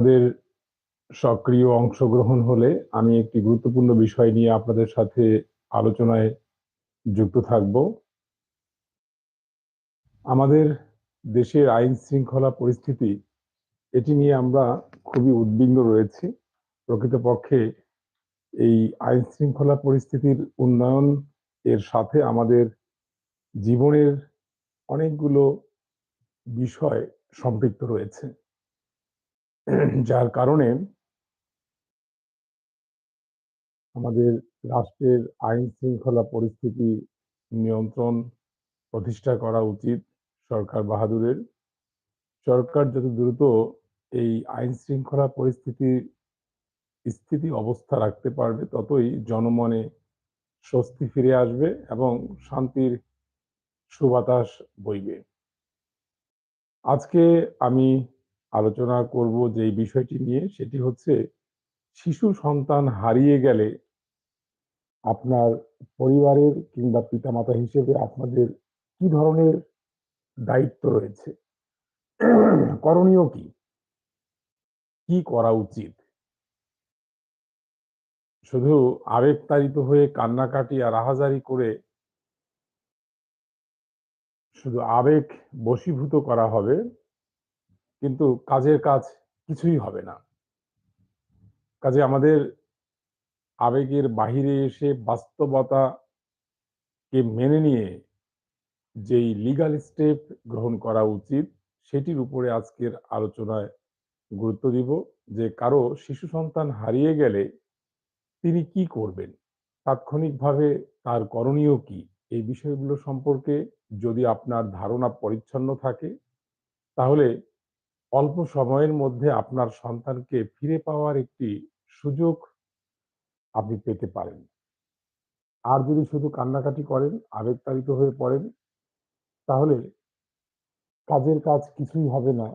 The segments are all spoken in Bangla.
দের সক্রিয় অংশগ্রহণ হলে আমি একটি গুরুত্বপূর্ণ বিষয় নিয়ে আপনাদের সাথে আলোচনায় যুক্ত থাকব। আমাদের দেশের আইন শৃঙ্খলা পরিস্থিতি, এটি নিয়ে আমরা খুবই উদ্বিগ্ন রয়েছি। প্রকৃতপক্ষে এই আইন শৃঙ্খলা পরিস্থিতির উন্নয়ন এর সাথে আমাদের জীবনের অনেকগুলো বিষয় সম্পৃক্ত রয়েছে। যার কারণে আমাদের রাষ্ট্রের আইন শৃঙ্খলা পরিস্থিতি নিয়ন্ত্রণ প্রতিষ্ঠা করা উচিত সরকার বাহাদুরের। সরকার যত দ্রুত এই আইন শৃঙ্খলা পরিস্থিতির স্থিতি অবস্থা রাখতে পারবে, ততই জনমনে স্বস্তি ফিরে আসবে এবং শান্তির সুবাতাস বইবে। আজকে আমি আলোচনা করব যেই বিষয়টি নিয়ে, সেটি হচ্ছে শিশু সন্তান হারিয়ে গেলে আপনার পরিবারের কিংবা পিতামাতা হিসেবে আপনাদের কি ধরনের দায়িত্ব রয়েছে? করণীয় কি? কি করা উচিত? শুধু আবেগতাড়িত হয়ে কান্নাকাটি আর আহাজারি করে শুধু আবেগ বশীভূত করা হবে কিন্তু কাজের কাজ কিছুই হবে না। কাজে আমাদের আবেগের বাহিরে এসে বাস্তবতাকে মেনে নিয়ে যেই লিগাল স্টেপ গ্রহণ করা উচিত, সেটির উপরে আজকের আলোচনায় গুরুত্ব দিব যে কারও শিশু সন্তান হারিয়ে গেলে তিনি কি করবেন? তাৎক্ষণিকভাবে তার করণীয় কি? এই বিষয়গুলো সম্পর্কে যদি আপনার ধারণা পরিচ্ছন্ন থাকে, তাহলে অল্প সময়ের মধ্যে আপনার সন্তানকে ফিরে পাওয়ার একটি সুযোগ আপনি পেতে পারেন। আর যদি শুধু কান্নাকাটি করেন, আবেগতাড়িত হয়ে পড়েন তাহলে কাজের কাজ কিছুই হবে না।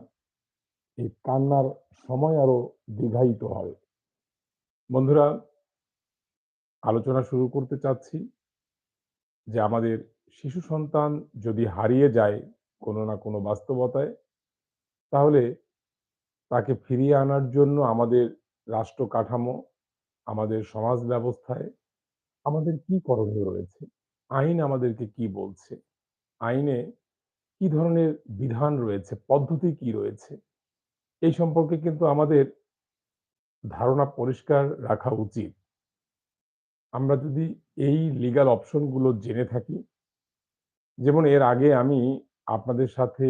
এই কান্নার সময় আরও দীর্ঘায়িত হবে। বন্ধুরা আলোচনা শুরু করতে চাচ্ছি যে আমাদের শিশু সন্তান যদি হারিয়ে যায় কোনো না কোনো বাস্তবতায় তাহলে তাকে ফিরিয়ে আনার জন্য আমাদের রাষ্ট্র কাঠামো, আমাদের সমাজ ব্যবস্থায় আমাদের কি করণীয় রয়েছে? আইন আমাদেরকে কি বলছে? আইনে কি ধরনের বিধান রয়েছে? পদ্ধতি কি রয়েছে? এই সম্পর্কে কিন্তু আমাদের ধারণা পরিষ্কার রাখা উচিত। আমরা যদি এই লিগাল অপশনগুলো জেনে থাকি যেমন এর আগে আমি আপনাদের সাথে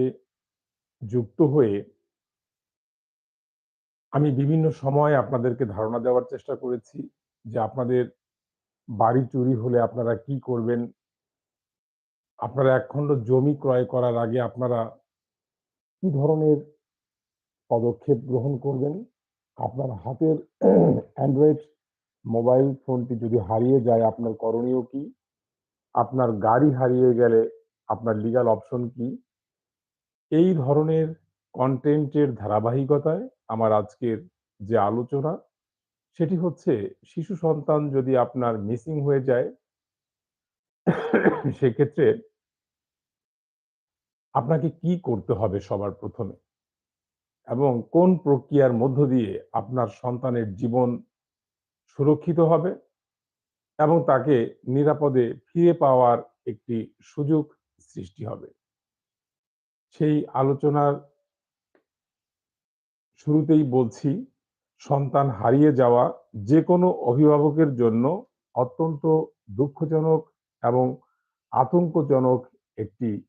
যুক্ত হয়ে আমি বিভিন্ন সময় আপনাদেরকে ধারণা দেওয়ার চেষ্টা করেছি যে আপনাদের বাড়ি চুরি হলে আপনারা কি করবেন? আপনারা একখণ্ড জমি ক্রয় করার আগে আপনারা কি ধরনের পদক্ষেপ গ্রহণ করবেন? আপনার হাতের অ্যান্ড্রয়েড মোবাইল ফোনটি যদি হারিয়ে যায়, আপনার করণীয় কি? আপনার গাড়ি হারিয়ে গেলে আপনার লিগাল অপশন কি? এই ধরনের কনটেন্টের ধারাবাহিকতায় আমার আজকের যে আলোচনা, সেটি হচ্ছে শিশু সন্তান যদি আপনার মিসিং হয়ে যায়, সেক্ষেত্রে আপনাকে কি করতে হবে সবার প্রথমে? এবং কোন প্রক্রিয়ার মধ্য দিয়ে আপনার সন্তানের জীবন সুরক্ষিত হবে এবং তাকে নিরাপদে ফিরে পাওয়ার একটি সুযোগ সৃষ্টি হবে। সেই আলোচনার শুরুতেই বলছি সন্তান হারিয়ে যাওয়া যে কোনো অভিভাবকের জন্য অত্যন্ত দুঃখজনক এবং আতঙ্কজনক একটি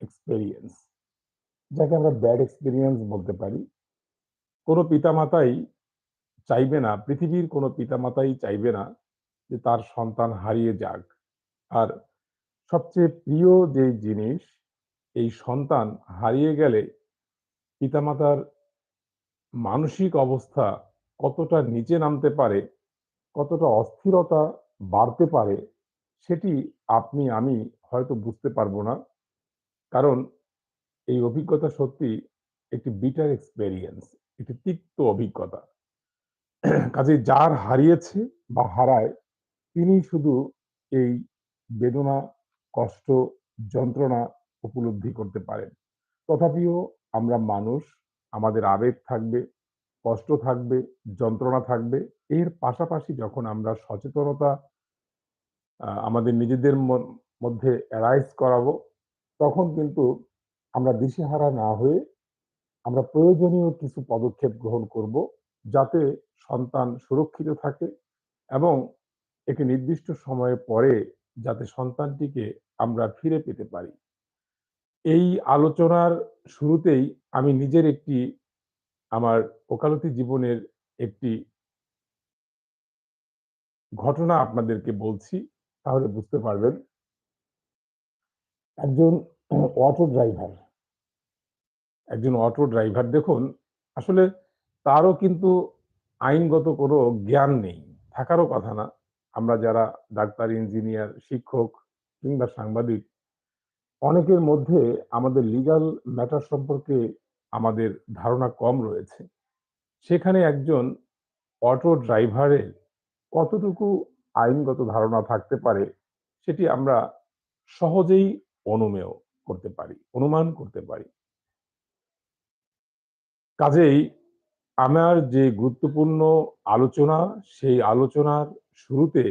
এক্সপেরিয়েন্স। যাকে আমরা ব্যাড এক্সপেরিয়েন্স বলতে পারি। কোনো পিতামাতাই চাইবে না, পৃথিবীর কোনো পিতামাতাই চাইবে না যে তার সন্তান হারিয়ে যাক। আর সবচেয়ে প্রিয় যেই জিনিস এই সন্তান হারিয়ে গেলে পিতামাতার মানসিক অবস্থা কতটা নিচে নামতে পারে, কতটা অস্থিরতা বাড়তে পারে সেটি আপনি আমি হয়তো বুঝতে পারব না। কারণ এই অভিজ্ঞতা সত্যি একটি বিটার এক্সপেরিয়েন্স, একটি তিক্ত অভিজ্ঞতা। কাজে যার হারিয়েছে বা হারায় তিনি শুধু এই বেদনা, কষ্ট, যন্ত্রণা উপলব্ধি করতে পারেন। তথাপিও আমরা মানুষ, আমাদের আবেগ থাকবে, কষ্ট থাকবে, যন্ত্রণা থাকবে। এর পাশাপাশি যখন আমরা সচেতনতা আমাদের নিজেদের মধ্যে অ্যারাইজ করাবো, তখন কিন্তু আমরা দিশেহারা না হয়ে আমরা প্রয়োজনীয় কিছু পদক্ষেপ গ্রহণ করব, যাতে সন্তান সুরক্ষিত থাকে এবং একটি নির্দিষ্ট সময়ের পরে যাতে সন্তানটিকে আমরা ফিরে পেতে পারি। এই আলোচনার শুরুতেই আমি নিজের একটি আমার ওকালতি জীবনের একটি ঘটনা আপনাদেরকে বলছি, তাহলে বুঝতে পারবেন। একজন অটো ড্রাইভার একজন অটো ড্রাইভার দেখুন, আসলে তারও কিন্তু আইনগত কোনো জ্ঞান নেই। থাকারও কথা না। আমরা যারা ডাক্তার, ইঞ্জিনিয়ার, শিক্ষক কিংবা সাংবাদিক, অনেকের মধ্যে আমাদের লিগ্যাল ম্যাটার সম্পর্কে আমাদের ধারণা কম রয়েছে। সেখানে একজন অটো ড্রাইভারের কতটুকু আইনগত ধারণা থাকতে পারে, সেটি আমরা সহজেই অনুমেয় করতে পারি, অনুমান করতে পারি। কাজেই আমার যে গুরুত্বপূর্ণ আলোচনা, সেই আলোচনার শুরুতে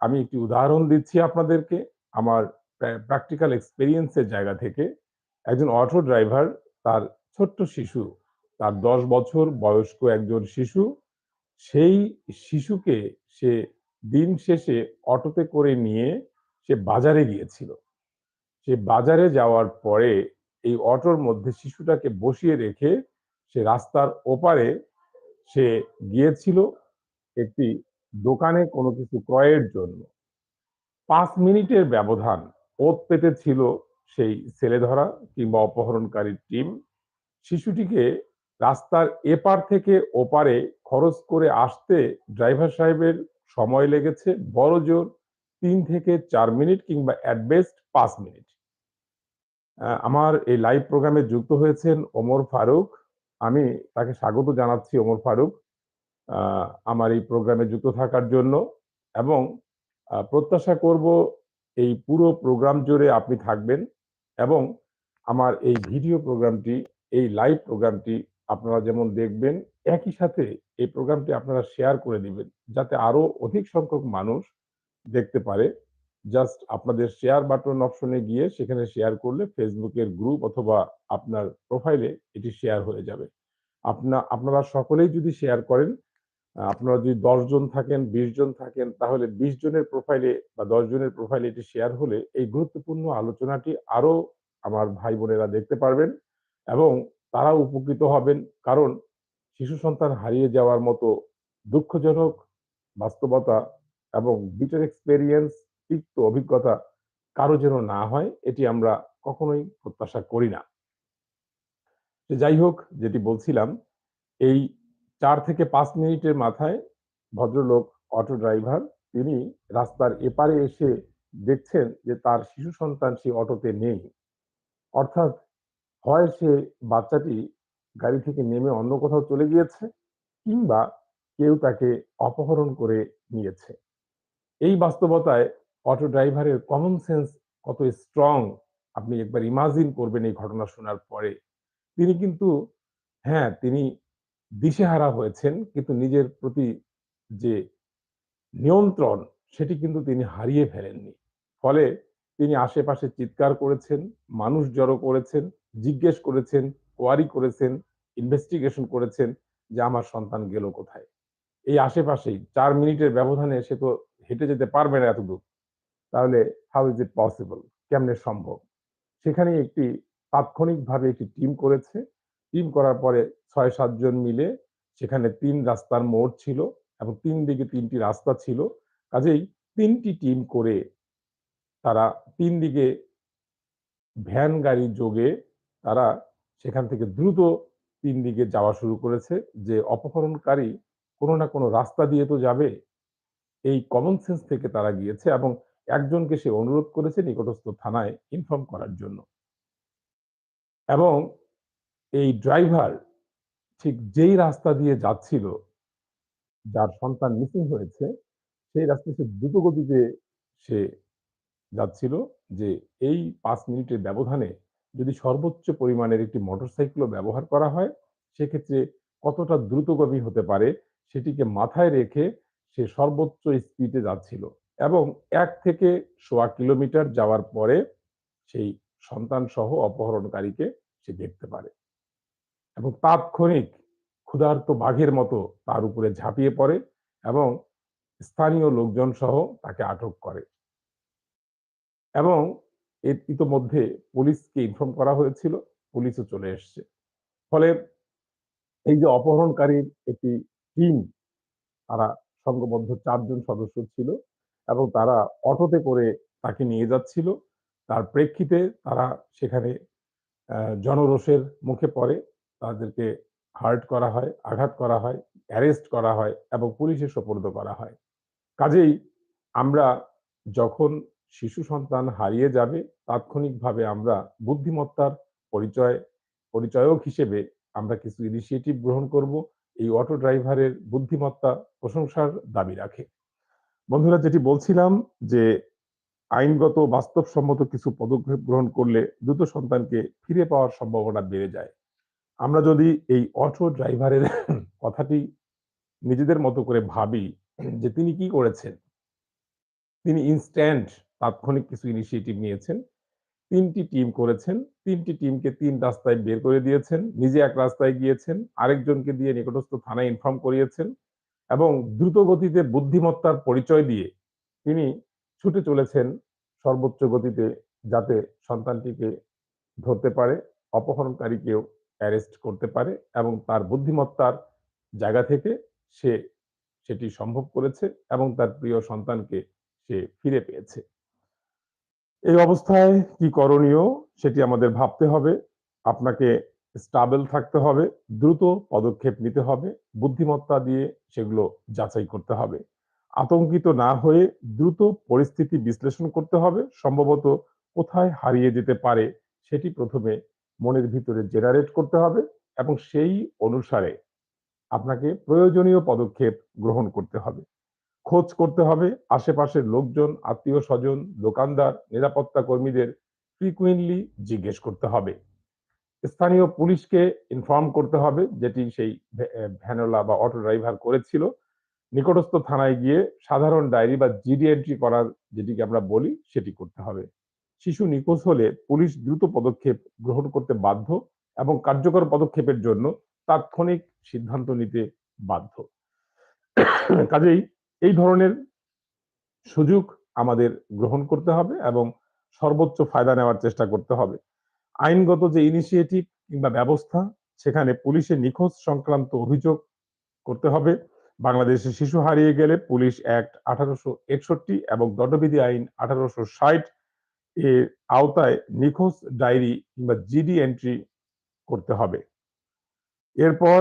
আমি একটি উদাহরণ দিচ্ছি আপনাদেরকে আমার প্র্যাকটিক্যাল এক্সপেরিয়েন্স এর জায়গা থেকে। একজন অটো ড্রাইভার তার ছোট্ট শিশু, তার ১০ বছর বয়স্ক একজন শিশু, সেই শিশুকে সে দিন শেষে অটোতে করে নিয়ে সে বাজারে গিয়েছিল। সে বাজারে যাওয়ার পরে এই অটোর মধ্যে শিশুটাকে বসিয়ে রেখে সে রাস্তার ওপারে সে গিয়েছিল একটি দোকানে কোনো কিছু ক্রয়ের জন্য। পাঁচ মিনিটের ব্যবধান ওঁত পেতে ছিল সেই ছেলে ধরা কিংবা অপহরণকারীর টিম। শিশুটিকে রাস্তার এপার থেকে ওপারে খরচ করে আসতে ড্রাইভার সাহেবের সময় লেগেছে বড়জোর তিন থেকে চার মিনিট কিংবা এট বেস্ট ৫ মিনিট। আমার এই লাইভ প্রোগ্রামে যুক্ত হয়েছেন ওমর ফারুক। আমি তাকে স্বাগত জানাচ্ছি ওমর ফারুক। আমার এই প্রোগ্রামে যুক্ত থাকার জন্য এবং প্রত্যাশা করব এই পুরো প্রোগ্রাম জুড়ে আপনি থাকবেন এবং আমার এই ভিডিও প্রোগ্রামটি, এই লাইভ প্রোগ্রামটি আপনারা যেমন দেখবেন, একই সাথে এই প্রোগ্রামটি আপনারা শেয়ার করে দিবেন। যাতে আরও অধিক সংখ্যক মানুষ দেখতে পারে। জাস্ট আপনাদের শেয়ার বাটন অপশনে গিয়ে সেখানে শেয়ার করলে ফেসবুকের গ্রুপ অথবা আপনার প্রোফাইলে এটি শেয়ার হয়ে যাবে। আপনা আপনারা সকলেই যদি শেয়ার করেন, আপনারা যদি ১০ জন থাকেন, ২০ জন থাকেন, তাহলে ২০ জনের প্রোফাইলে বা ১০ জনের প্রোফাইলে এটি শেয়ার হলে এই গুরুত্বপূর্ণ আলোচনাটি আরও আমার ভাই-বোনেরা দেখতে পারবেন এবং তারাও উপকৃত হবেন। কারণ শিশু সন্তান হারিয়ে যাওয়ার মতো দুঃখজনক বাস্তবতা এবং বিটার এক্সপেরিয়েন্স, তিক্ত অভিজ্ঞতা কারও যেন না হয়, এটি আমরা কখনোই প্রত্যাশা করি না। যাই হোক, যেটি বলছিলাম, এই ৪ থেকে পাঁচ মিনিটের মাথায় ভদ্রলোক অটো ড্রাইভার তিনি রাস্তার এপারে এসে দেখছেন যে তার শিশু সন্তান সেই অটোতে নেই। অর্থাৎ হয় সে বাচ্চাটি গাড়ি থেকে নেমে অন্য কোথাও চলে গিয়েছে কিংবা কেউ তাকে অপহরণ করে নিয়েছে। এই বাস্তবতায় অটো ড্রাইভারের কমন সেন্স কত স্ট্রং আপনি একবার ইমাজিন করবেন এই ঘটনা শোনার পরে। তিনি কিন্তু হ্যাঁ, তিনি দিশেহারা হয়েছেন কিন্তু নিজের প্রতি যে নিয়ন্ত্রণ সেটি কিন্তু তিনি হারিয়ে ফেলেননি। ফলে তিনি আশেপাশে চিৎকার করেছেন, মানুষ জড়ো করেছেন, জিজ্ঞেস করেছেন, কোয়ারি করেছেন, ইনভেস্টিগেশন করেছেন যে আমার সন্তান গেল কোথায়? এই আশেপাশেই চার মিনিটের ব্যবধানে সে তো হেঁটে যেতে পারবে না এতদূর। তাহলে হাউ ইজ ইট পসিবল? কেমনে সম্ভব? সেখানেই একটি তাৎক্ষণিকভাবে একটি টিম করেছে। টিম করার পরে ছয় সাতজন মিলে সেখানে তিন রাস্তার মোড় ছিল এবং ৩ দিকে ৩ টি রাস্তা ছিল। কাজেই তিনটি টিম করে তারা ৩ দিকে ভ্যান গাড়ি যোগে তারা সেখান থেকে দ্রুত ৩ দিকে যাওয়া শুরু করেছে যে অপহরণকারী কোনো না কোনো রাস্তা দিয়ে তো যাবে। এই কমন সেন্স থেকে তারা গিয়েছে এবং একজনকে সে অনুরোধ করেছে নিকটস্থ থানায় ইনফর্ম করার জন্য। এবং এই ড্রাইভার ঠিক যেই রাস্তা দিয়ে যাচ্ছিল, যার সন্তান মিসিং হয়েছে, সেই রাস্তায় সে দ্রুতগতিতে সে যাচ্ছিল যে এই পাঁচ মিনিটের ব্যবধানে যদি সর্বোচ্চ পরিমাণের একটি মোটরসাইকেলও ব্যবহার করা হয়, সেক্ষেত্রে কতটা দ্রুতগামী হতে পারে সেটিকে মাথায় রেখে সে সর্বোচ্চ স্পিডে যাচ্ছিল এবং এক থেকে সোয়া কিলোমিটার যাওয়ার পরে সেই সন্তান সহ অপহরণকারীকে সে দেখতে পারে। এবং তাৎক্ষণিক ক্ষুধার্ত বাঘের মতো তার উপরে ঝাঁপিয়ে পড়ে এবং স্থানীয় লোকজন সহ তাকে আটক করে। এবং এর ইতোমধ্যে পুলিশকে ইনফর্ম করা হয়েছিল, পুলিশও চলে এসছে। ফলে এই যে অপহরণকারীর একটি টিম তারা সংঘবদ্ধ চারজন সদস্য ছিল এবং তারা অটোতে করে তাকে নিয়ে যাচ্ছিল। তার প্রেক্ষিতে তারা সেখানে জনরোষের মুখে পড়ে। তাদেরকে হার্ট করা হয়, আঘাত করা হয় অ্যারেস্ট করা হয় এবং পুলিশে সোপর্দ করা হয়। কাজেই আমরা যখন শিশু সন্তান হারিয়ে যাবে, তাৎক্ষণিকভাবে আমরা বুদ্ধিমত্তার পরিচয়, পরিচয়ক হিসেবে আমরা কিছু ইনিশিয়েটিভ গ্রহণ করব। এই অটো ড্রাইভারের বুদ্ধিমত্তা প্রশংসার দাবি রাখে। বন্ধুরা, যেটি বলছিলাম যে আইনগত, বাস্তবসম্মত কিছু পদক্ষেপ গ্রহণ করলে দ্রুত সন্তানকে ফিরে পাওয়ার সম্ভাবনা বেড়ে যায়। আমরা যদি এই অটো ড্রাইভারের কথাটি নিজেদের মতো করে ভাবি যে তিনি কি করেছেন? তিনি ইনস্ট্যান্ট তাৎক্ষণিক কিছু ইনিশিয়েটিভ নিয়েছেন, তিনটি টিম করেছেন, তিনটি টিমকে তিন রাস্তায় বের করে দিয়েছেন, নিজে এক রাস্তায় গিয়েছেন, আরেকজনকে দিয়ে নিকটস্থ থানায় ইনফর্ম করিয়েছেন এবং দ্রুত গতিতে বুদ্ধিমত্তার পরিচয় দিয়ে তিনি ছুটে চলেছেন সর্বোচ্চ গতিতে যাতে সন্তানটিকে ধরতে পারে, অপহরণকারীকেও অ্যারেস্ট করতে পারে এবং তার বুদ্ধিমত্তার জায়গা থেকে সে সেটি সম্ভব করেছে এবং তার প্রিয় সন্তানকে সে ফিরে পেয়েছে। এই অবস্থায় কি করণীয় সেটি আমাদের ভাবতে হবে। আপনাকে স্টাবেল থাকতে হবে, দ্রুত পদক্ষেপ নিতে হবে, বুদ্ধিমত্তা দিয়ে সেগুলো যাচাই করতে হবে। আতঙ্কিত না হয়ে দ্রুত পরিস্থিতি বিশ্লেষণ করতে হবে। সম্ভবত কোথায় হারিয়ে যেতে পারে সেটি প্রথমে মনের ভিতরে জেনারেট করতে হবে এবং সেই অনুসারে আপনাকে প্রয়োজনীয় পদক্ষেপ গ্রহণ করতে হবে। খোঁজ করতে হবে আশেপাশের লোকজন, আত্মীয় স্বজন, দোকানদার, নিরাপত্তা কর্মীদের ফ্রিকুয়েন্টলি জিজ্ঞেস করতে হবে। স্থানীয় পুলিশকে ইনফর্ম করতে হবে যেটি সেই ভ্যানোলা বা অটো ড্রাইভার করেছিল। নিকটস্থ থানায় গিয়ে সাধারণ ডায়েরি বা জিডি এন্ট্রি করার যেটিকে আমরা বলি সেটি করতে হবে। শিশু নিখোঁজ হলে পুলিশ দ্রুত পদক্ষেপ গ্রহণ করতে বাধ্য এবং কার্যকর পদক্ষেপের জন্য তাৎক্ষণিক সিদ্ধান্ত নিতে বাধ্য। কাজেই এই ধরনের সুযোগ আমাদের গ্রহণ করতে হবে এবং সর্বোচ্চ ফায়দা নেওয়ার চেষ্টা করতে হবে। আইনগত যে ইনিশিয়েটিভ কিংবা ব্যবস্থা, সেখানে পুলিশের নিখোঁজ সংক্রান্ত অভিযোগ করতে হবে। বাংলাদেশে শিশু হারিয়ে গেলে পুলিশ অ্যাক্ট আঠারোশো একষট্টি এবং দণ্ডবিধি আইন আঠারোশো ষাট এর আওতায় নিখোঁজ ডায়েরি কিংবা জিডি এন্ট্রি করতে হবে। এরপর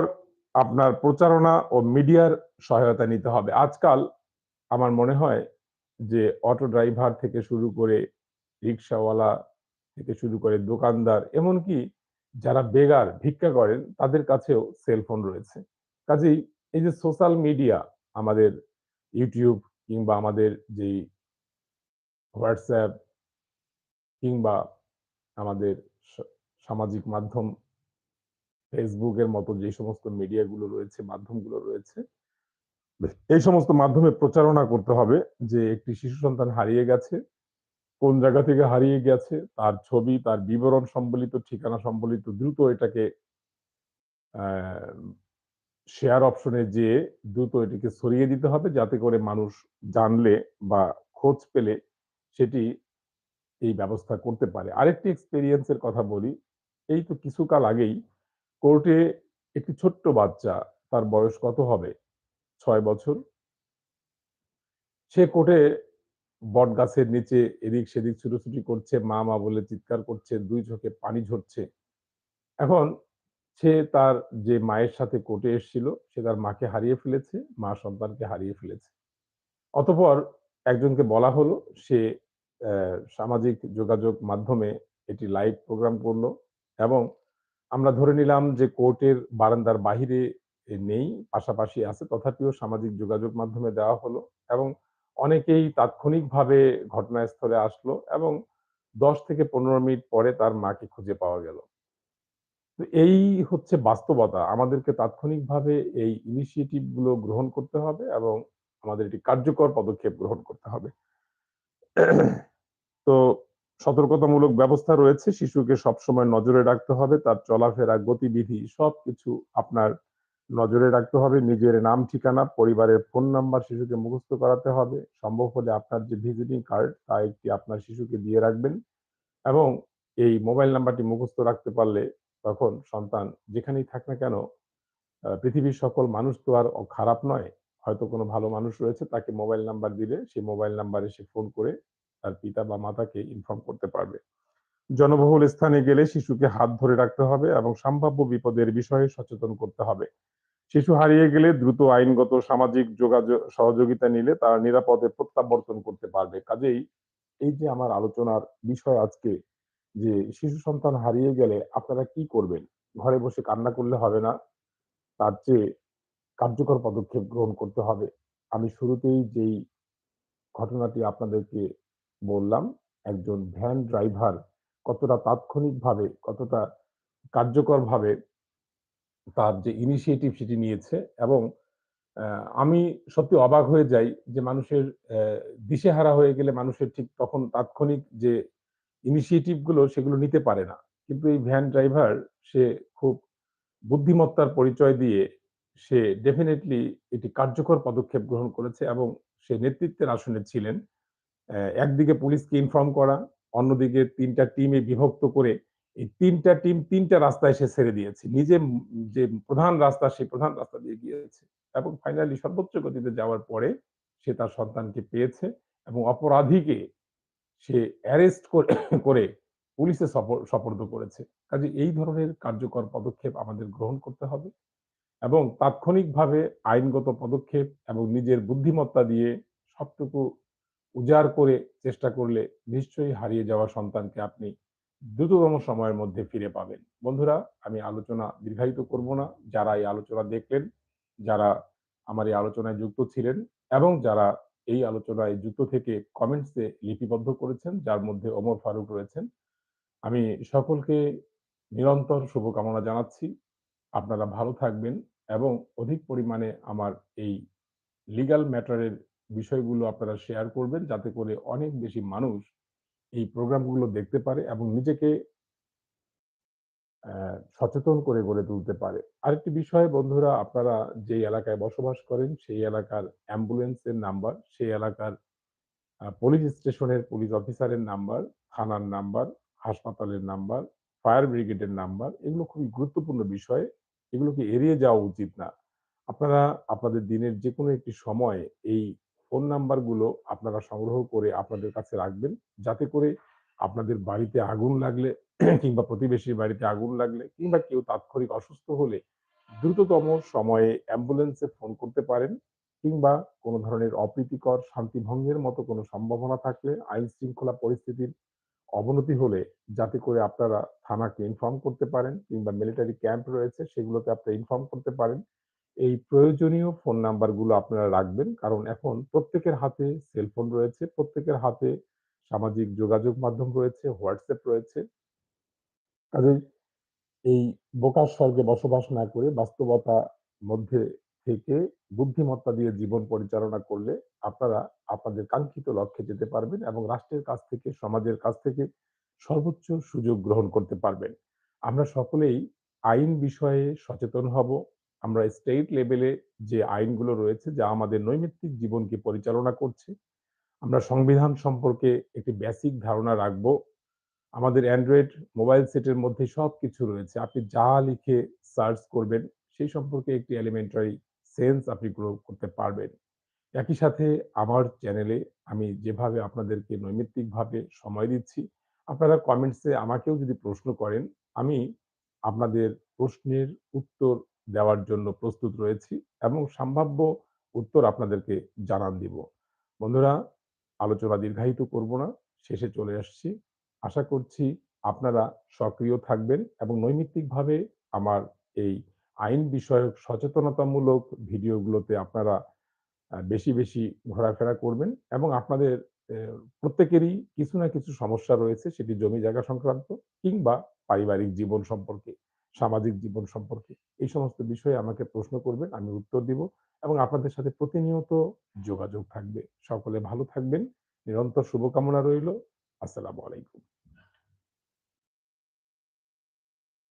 আপনার প্রচারণা ও মিডিয়ার সহায়তা নিতে হবে। আজকাল আমার মনে হয় যে অটো ড্রাইভার থেকে শুরু করে রিক্সাওয়ালা থেকে শুরু করে দোকানদার, এমনকি যারা বেগার ভিক্ষা করেন, তাদের কাছেও সেলফোন রয়েছে। কাজেই এই যে সোশ্যাল মিডিয়া আমাদের ইউটিউব কিংবা আমাদের যেই হোয়াটসঅ্যাপ কিংবা আমাদের সামাজিক মাধ্যম ফেসবুকের মতো যে সমস্ত মিডিয়াগুলো রয়েছে, মাধ্যমগুলো রয়েছে, এই সমস্ত মাধ্যমে প্রচারণা করতে হবে যে একটি শিশু সন্তান হারিয়ে গেছে, কোন জায়গা থেকে হারিয়ে গেছে, তার ছবি, তার বিবরণ সম্বলিত, ঠিকানা সম্বলিত, দ্রুত এটাকে শেয়ার অপশনে যেয়ে দ্রুত এটিকে সরিয়ে দিতে হবে, যাতে করে মানুষ জানলে বা খোঁজ পেলে সেটি এই ব্যবস্থা করতে পারে। আরেকটি এক্সপেরিয়েন্সের কথা বলি, এই তো কিছুকাল আগেই কোর্টে একটি ছোট্ট বাচ্চা, তার বয়স কত হবে? ছয় বছর। সে কোর্টে বট গাছের নিচে এদিক সেদিক ছুটোছুটি করছে, মা মা বলে চিৎকার করছে, দুই চোখে পানি ঝরছে। এখন সে তার যে মায়ের সাথে কোর্টে এসেছিল, সে তার মাকে হারিয়ে ফেলেছে, মা সন্তানকে হারিয়ে ফেলেছে। অতপর একজনকে বলা হলো, সে সামাজিক যোগাযোগ মাধ্যমে এটি লাইভ প্রোগ্রাম করল এবং আমরা ধরে নিলাম যে কোর্টের বারান্দার বাহিরে নেই, পাশাপাশি আছে, তথাপিও সামাজিক যোগাযোগ মাধ্যমে দেওয়া হলো এবং অনেকেই তাৎক্ষণিকভাবে ঘটনাস্থলে আসলো এবং দশ থেকে পনেরো মিনিট পরে তার মাকে খুঁজে পাওয়া গেল তো এই হচ্ছে বাস্তবতা। আমাদেরকে তাৎক্ষণিকভাবে এই ইনিশিয়েটিভগুলো গ্রহণ করতে হবে এবং আমাদের এটি কার্যকর পদক্ষেপ গ্রহণ করতে হবে। তো সতর্কতামূলক ব্যবস্থা রয়েছে। শিশুকে সবসময় নজরে রাখতে হবে। তার চলাফেরা, গতিবিধি সবকিছু আপনার নজরে রাখতে হবে। নিজের নাম, ঠিকানা, পরিবারের ফোন নাম্বার শিশুকে মুখস্থ করাতে হবে। সম্ভব হলে আপনার যে ভিজিটিং কার্ড তা একটি আপনার শিশুকে দিয়ে রাখবেন এবং এই মোবাইল নাম্বারটি মুখস্থ রাখতে পারলে তখন সন্তান যেখানেই থাক না কেন পৃথিবীর সকল মানুষ তো আর খারাপ নয়। হয়তো কোনো ভালো মানুষ রয়েছে তাকে মোবাইল নাম্বার দিলে সেই মোবাইল নাম্বারে সে ফোন করে তার পিতা বা মাতাকে ইনফর্ম করতে পারবে। জনবহুল স্থানে গেলে শিশুকে হাত ধরে রাখতে হবে এবং সম্ভাব্য বিপদের বিষয়ে সচেতন করতে হবে। শিশু হারিয়ে গেলে দ্রুত আইনগত সামাজিক যোগাযোগ, সহযোগিতা নিলে তারা নিরাপদে প্রত্যাবর্তন করতে পারবে। কাজেই এই যে আমার আলোচনার বিষয় আজকে, যে শিশু সন্তান হারিয়ে গেলে আপনারা কি করবেন? ঘরে বসে কান্না করলে হবে না। তার চেয়ে কার্যকর পদক্ষেপ গ্রহণ করতে হবে। আমি শুরুতেই যেই ঘটনাটি আপনাদেরকে বললাম, একজন ভ্যান ড্রাইভার কতটা তাৎক্ষণিকভাবে, কতটা কার্যকরভাবে তার যে ইনিশিয়েটিভ সেটি নিয়েছে এবং আমি সত্যি অবাক হয়ে যাই যে মানুষের দিশেহারা হয়ে গেলে মানুষের ঠিক তখন তাৎক্ষণিক যে ইনিশিয়েটিভগুলো সেগুলো নিতে পারে না। কিন্তু এই ভ্যান ড্রাইভার সে খুব বুদ্ধিমত্তার পরিচয় দিয়ে সে ডেফিনেটলি এটি কার্যকর পদক্ষেপ গ্রহণ করেছে এবং সে নেতৃত্বের আসনে ছিলেন। একদিকে পুলিশকে ইনফর্ম করা, অন্যদিকে ৩ টা টিমে বিভক্ত করে এই তিনটা টিম ৩ টা রাস্তায় সে ছেড়ে দিয়েছে। নিজে যে প্রধান রাস্তা সেই প্রধান রাস্তা দিয়ে গিয়েছে এবং ফাইনালি সর্বোচ্চ গতিতে যাওয়ার পরে সে তার সন্তানকে পেয়েছে এবং অপরাধীকে সে অ্যারেস্ট করে পুলিশে সপ সোপর্দ করেছে। কাজে এই ধরনের কার্যকর পদক্ষেপ আমাদের গ্রহণ করতে হবে এবং তাৎক্ষণিকভাবে আইনগত পদক্ষেপ এবং নিজের বুদ্ধিমত্তা দিয়ে সবটুকু উজাড় করে চেষ্টা করলে নিশ্চয়ই হারিয়ে যাওয়া সন্তানকে আপনি দ্রুততম সময়ের মধ্যে ফিরে পাবেন। বন্ধুরা আমি আলোচনা দীর্ঘায়িত করব না। যারা এই আলোচনা দেখলেন, যারা আমার এই আলোচনায় যুক্ত ছিলেন এবং যারা এই আলোচনায় যুক্ত থেকে কমেন্টসে লিপিবদ্ধ করেছেন, যার মধ্যে ওমর ফারুক রয়েছেন। আমি সকলকে নিরন্তর শুভকামনা জানাচ্ছি। আপনারা ভালো থাকবেন এবং অধিক পরিমাণে আমার এই লিগ্যাল ম্যাটার এর বিষয়গুলো আপনারা শেয়ার করবেন যাতে করে অনেক বেশি মানুষ এই প্রোগ্রামগুলো দেখতে পারে এবং নিজেকে সচেতন করে গড়ে তুলতে পারে। আরেকটি বিষয় বন্ধুরা আপনারা যেই এলাকায় বসবাস করেন সেই এলাকার অ্যাম্বুলেন্সের নাম্বার, সেই এলাকার পুলিশ স্টেশনের পুলিশ অফিসারের নাম্বার, থানার নাম্বার, হাসপাতালের নাম্বার, ফায়ার ব্রিগেডের নাম্বার এগুলো খুবই গুরুত্বপূর্ণ বিষয়। এগুলোকে এড়িয়ে যাওয়া উচিত না। আপনারা আপনাদের দিনের যেকোনো একটি সময় এই ফোন নাম্বারগুলো আপনারা সংগ্রহ করে আপনাদের কাছে রাখবেন। যাতে করে আপনাদের বাড়িতে আগুন লাগলে কিংবা প্রতিবেশীর বাড়িতে আগুন লাগলে কিংবা কেউ তাৎক্ষণিক অসুস্থ হলে দ্রুততম সময়ে অ্যাম্বুলেন্সে ফোন করতে পারেন কিংবা কোনো ধরনের অপ্রীতিকর শান্তি ভঙ্গের মতো কোনো সম্ভাবনা থাকলে আইন শৃঙ্খলা পরিস্থিতির অবনতি হলে যাতে করে আপনারা থানাকে ইনফর্ম করতে পারেন কিংবা মিলিটারি ক্যাম্প রয়েছে সেগুলোতে আপনারা ইনফর্ম করতে পারেন। এই প্রয়োজনীয় ফোন নাম্বারগুলো আপনারা রাখবেন। কারণ এখন প্রত্যেকের হাতে সেলফোন রয়েছে, প্রত্যেকের হাতে সামাজিক যোগাযোগ মাধ্যম রয়েছে, হোয়াটসঅ্যাপ রয়েছে। কাজেই এই বোকার স্বর্গে বসবাস না করে বাস্তবতার মধ্যে থেকে বুদ্ধিমত্তা দিয়ে জীবন পরিচালনা করলে আপনারা আপনাদের কাঙ্ক্ষিত লক্ষ্যে যেতে পারবেন এবং রাষ্ট্রের কাছ থেকে, সমাজের কাছ থেকে সর্বোচ্চ সুযোগ গ্রহণ করতে পারবেন। আমরা সকলেই আইন বিষয়ে সচেতন হব। আমরা স্টেট লেভেলে যে আইনগুলো রয়েছে যা আমাদের নৈমিত্তিক জীবনকে পরিচালনা করছে। আমরা সংবিধান সম্পর্কে একটি বেসিক ধারণা রাখব। আমাদের অ্যান্ড্রয়েড মোবাইল সেটের মধ্যে সব কিছু রয়েছে। আপনি যা লিখে সার্চ করবেন সেই সম্পর্কে একটি এলিমেন্টারি সেন্স আপনি গ্রো করতে পারবেন। একই সাথে আমার চ্যানেলে আমি যেভাবে আপনাদেরকে নৈমিত্তিকভাবে সময় দিচ্ছি, আপনারা কমেন্টসে আমাকেও যদি প্রশ্ন করেন, আমি আপনাদের প্রশ্নের উত্তর দেওয়ার জন্য প্রস্তুত রয়েছি এবং সম্ভাব্য উত্তর আপনাদেরকে জানান দিব। বন্ধুরা আলোচনা দীর্ঘায়িত করব না। শেষে চলে আসছি। আশা করছি আপনারা সক্রিয় থাকবেন এবং নৈমিত্তিকভাবে আমার এই আইন বিষয়ক সচেতনতামূলক ভিডিওগুলোতে আপনারা বেশি, বেশি ঘোরাফেরা করবেন এবং আপনাদের প্রত্যেকেরই কিছু না কিছু সমস্যা রয়েছে সেটি জমি জায়গা সংক্রান্ত কিংবা পারিবারিক জীবন সম্পর্কে। সামাজিক জীবন সম্পর্কে। এই সমস্ত বিষয়ে আমাকে প্রশ্ন করবেন, আমি উত্তর দিব এবং আপনাদের সাথে প্রতিনিয়ত যোগাযোগ থাকবে। সকলে ভালো থাকবেন। নিরন্তর শুভকামনা রইল আসসালামু আলাইকুম।